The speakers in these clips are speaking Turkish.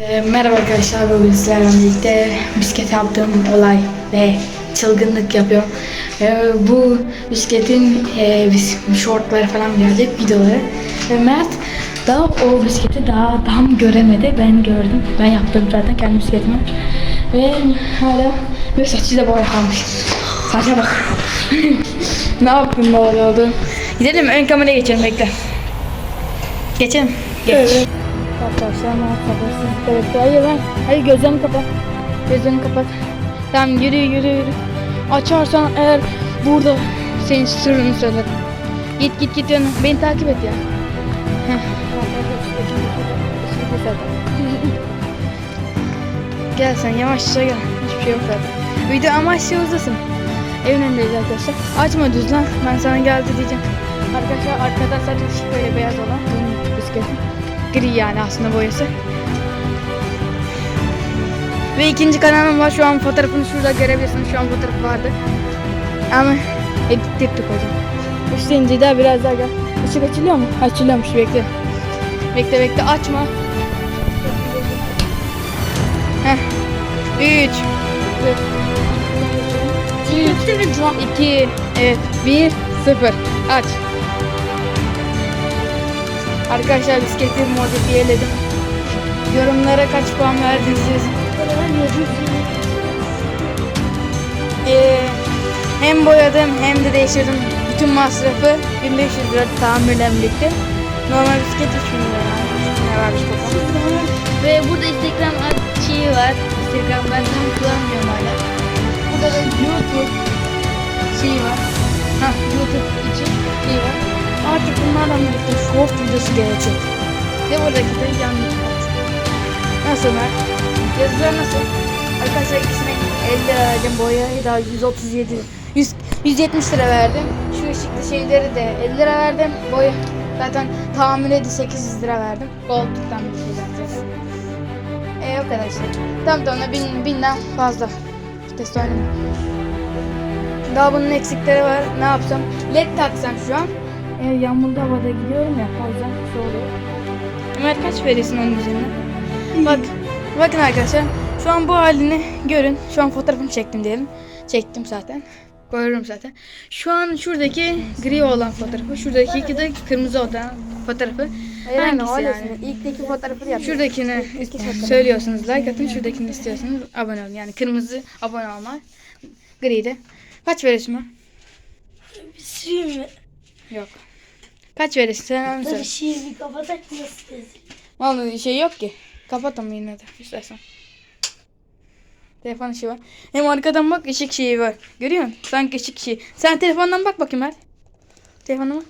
Ee, Merhaba arkadaşlar, bugün sizlerle birlikte bisiklet yaptığım olay ve çılgınlık yapıyorum. Ee, bu bisikletin e, bis- shortları falan gelecek, videoları. Ve Mert daha o bisikleti daha tam göremedi, ben gördüm. Ben yaptım zaten kendi bisikletimi. Ve hala ve saçı da boya kalmış. Saça bak. ne yaptın böyle oldu? Gidelim ön kameraya geçelim bekle. Geçelim. Geç. Arkadaşlar ne yapacağız? Evet, hayır ben. Hayır gözlerini kapat. Gözlerini kapat. Tamam yürü yürü yürü. Açarsan eğer burada senin sırrını söylerim. Git git git yanına. Beni takip et ya. Gel sen yavaşça gel. Hiçbir şey yok zaten. Video amaçlı uzasın. Evin önündeyiz arkadaşlar. Açma düz lan. Ben sana geldi diyeceğim. Arkadaşlar arkada sadece ışık böyle beyaz olan. Bisikletim. Gri yani aslında boyası. Ve ikinci kanalım var. Şu an fotoğrafını şurada görebilirsiniz. Şu an fotoğrafı vardı. Ama edittirdik hocam. Üstüncü daha biraz daha gel. Işık açılıyor mu? Açılıyormuş bekle. Bekle bekle açma. Heh. Üç. Üç. İki. Evet. Bir. Sıfır. Aç. Arkadaşlar bisikleti modifiyeledim. Yorumlara kaç puan verdiniz. Ee, hem boyadım hem de değiştirdim. Bütün masrafı 1500 lira tamirle birlikte. Normal bisiklet 3000 lira. Ne varmış toplam. Ve burada Instagram şeyi var. Instagram ben tam kullanmıyorum hala. Burada da YouTube şeyi var. Ha YouTube için şey var. Artık bunlardan birlikte short videosu gelecek. Ve buradaki de yan Nasıl Mert? Yazılar nasıl? Arkadaşlar ikisine 50 lira verdim boyayı da 137 100, 170 lira verdim. Şu ışıklı şeyleri de 50 lira verdim. Boya zaten tamiriydi 800 lira verdim. Gold'dan bir şey zaten. E o kadar işte. Tam tamına bin, binden fazla. Test oynamam. Daha bunun eksikleri var. Ne yapsam? LED taksam şu an. E, yağmurlu havada gidiyorum ya. O yüzden şu oluyor. Ömer kaç verirsin onun üzerine? Bak. Bakın arkadaşlar. Şu an bu halini görün. Şu an fotoğrafını çektim diyelim. Çektim zaten. Koyuyorum zaten. Şu an şuradaki gri olan fotoğrafı. Şuradaki iki de kırmızı olan fotoğrafı. Hangisi yani? İlkteki fotoğrafı yap. Şuradakini söylüyorsunuz like atın. Şuradakini istiyorsanız abone olun. Yani kırmızı abone olmak. Gri de. Kaç verirsin ben? Süreyim mi? Yok. Kaç verirsin? Sen onu söyle. Şeyi bir kapatak nasıl tezim? Vallahi şey yok ki. Kapat ama yine de istersen. Telefon ışığı var. Hem arkadan bak ışık şeyi var. Görüyor musun? Sanki ışık şeyi. Sen telefondan bak bakayım Mert. Telefonuma.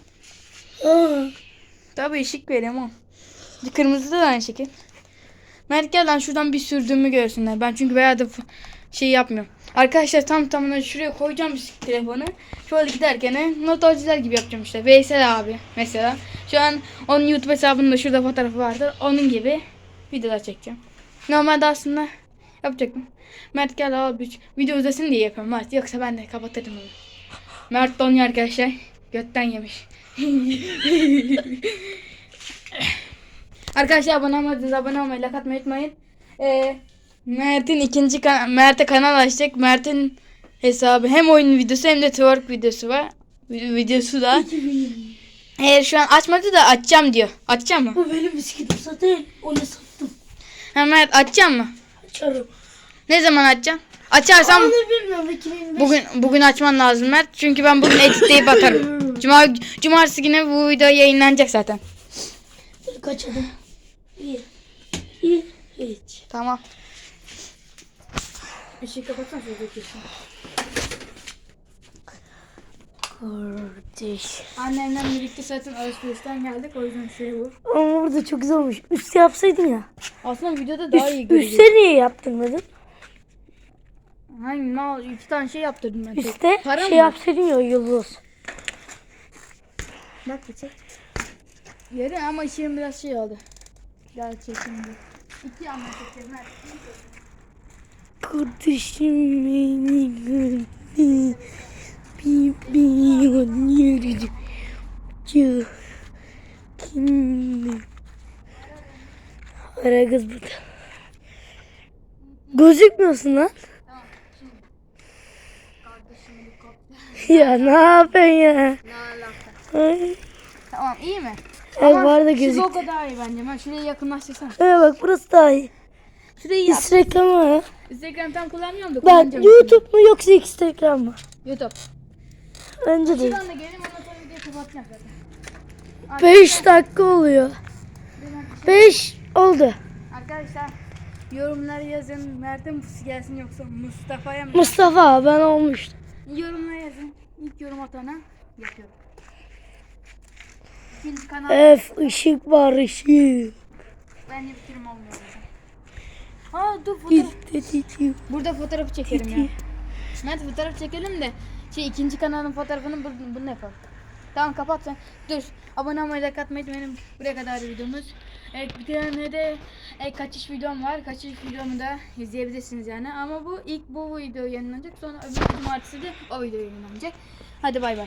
Tabii ışık veriyorum. Bir Kırmızı da aynı şekil. Mert gel lan şuradan bir sürdüğümü görsünler. Ben çünkü bayağı da şey yapmıyorum. Arkadaşlar tam tamına şuraya koyacağım telefonu. Şöyle giderken notalciler gibi yapacağım işte. Veysel abi mesela. Şu an onun YouTube hesabında şurada fotoğrafı vardır. Onun gibi videolar çekeceğim. Normalde aslında yapacaktım. Mert gel al bir video izlesin diye yapıyorum Mert. Yoksa ben de kapatırım onu. Mert donuyor arkadaşlar. Götten yemiş. Arkadaşlar abone olmadınız abone olmayı, like atmayı unutmayın. Ee, Mert'in ikinci kan Mert'e kanal açtık. Mert'in hesabı hem oyun videosu hem de twerk videosu var. Vi- Videosu da. Eğer şu an açmadı da açacağım diyor. Açacağım mı? bu benim bisikletim zaten onu sattım. Ha Mert açacağım mı? Açarım. Ne zaman açacağım? Açarsam Ama bilmiyorum 2025. bugün bugün açman lazım Mert. Çünkü ben bugün editleyip bakarım. Cuma cumartesi günü bu video yayınlanacak zaten. Dur kaç adım? Bir. İki. Üç. Tamam. Işığı kapatsana şuradaki ışığı. Kardeş. Annemle birlikte zaten alışverişten geldik. O yüzden şey bu. Ama burada çok güzel olmuş. Üstü yapsaydın ya. Aslında videoda daha iyi Üst, görünüyor. üstte niye yaptırmadın? Hangi mal iki tane şey yaptırdım ben. tek. Üstte Para şey mı? yapsaydın ya yıldız. Bak bir çek. Yeri ama ışığım biraz şey oldu. Gel bir. İki yandan çekeceğim. Kardeşim beni gördü. Bebeğin yürüdü. Kim? Ara kız burada. Gözükmüyorsun lan. Ya ne yapıyorsun ya? Ne alaka? Ay. Tamam iyi mi? Evet bu arada Şu gözük. logo daha iyi bence. Ben şurayı yakınlaştırsam. Evet bak burası daha iyi. Şurayı yap. Reklamı var. Instagram tam kullanmıyorum da Ben kullanacağım. YouTube mu yoksa Instagram mı? YouTube. Bence değil. Şuradan da gelin ondan sonra videoyu kapatacağım zaten. 5 dakika oluyor. 5 oldu. Arkadaşlar yorumlara yazın. Mert'e Musi gelsin yoksa Mustafa'ya mı? Mustafa ben olmuştum. Yorumlara yazın. İlk yorum atana yapıyorum. İkinci kanal F ışık var ışık. bence film olmuyor. Aa dur fotoğraf. Burada fotoğrafı çekelim ya. Mert fotoğraf çekelim de şey ikinci kanalın fotoğrafını bunu, bunu yapalım. Tamam kapat sen. Dur. Abone olmayı like atmayı unutmayın. Buraya kadar videomuz. Evet bir tane de e, kaçış videom var. Kaçış videomu da izleyebilirsiniz yani. Ama bu ilk bu video yayınlanacak. Sonra öbür cumartesi de o video yayınlanacak. Hadi bay bay.